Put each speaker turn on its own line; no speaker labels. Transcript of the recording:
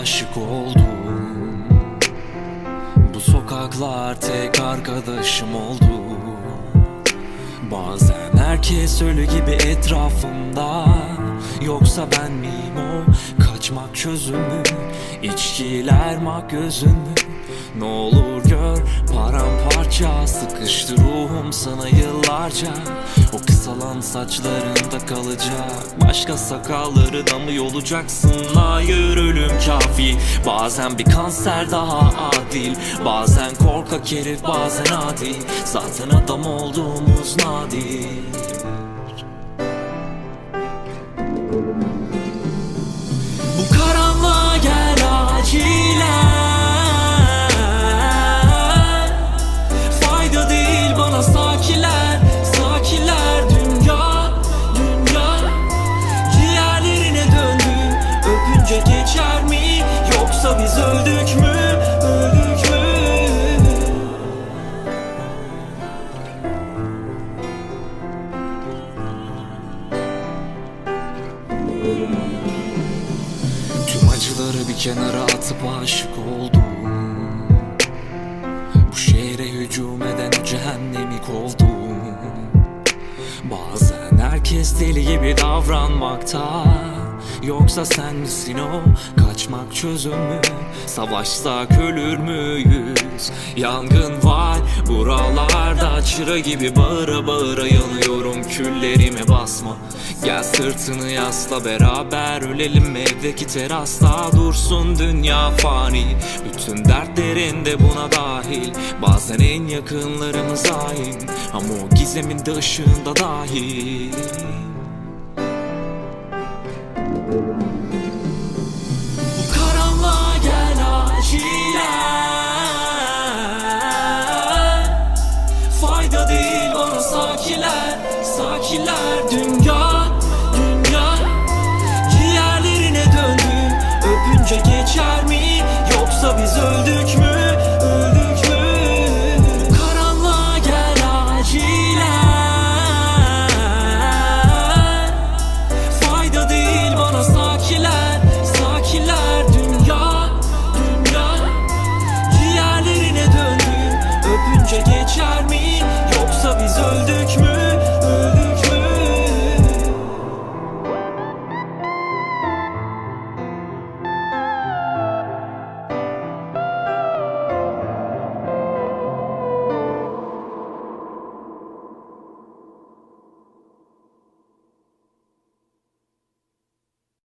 aşık oldum. Bu sokaklar tek arkadaşım oldu. Bazen herkes ölü gibi etrafımda. Yoksa ben miyim o? Kaçmak çözüm mü İçkiler mak gözün mü Ne olur gör paramparça Sıkıştı ruhum sana yıllarca. O kısalan saçlarında kalacak Başka sakalları da mı yolacaksın? Hayır ölüm kafi Bazen bir kanser daha adil. Bazen korkak herif bazen adil. Zaten adam olduğumuz nadir Tüm acıları bir kenara atıp aşık oldum. Bu şehre hücum eden o cehennemik oldum Bazen herkes deli gibi davranmakta. Yoksa sen misin o? Kaçmak çözüm mü? Savaşsak ölür müyüz? Yangın var buralarda Haçra gibi bağıra bağıra yanıyorum küllerime basma. Gel sırtını yasla beraber ölelim evdeki terasta. Dursun dünya fani bütün dertlerin de buna dahil. Bazen en yakınlarımız hain ama o gizemin de ışığında dahil. Benimkiler dünya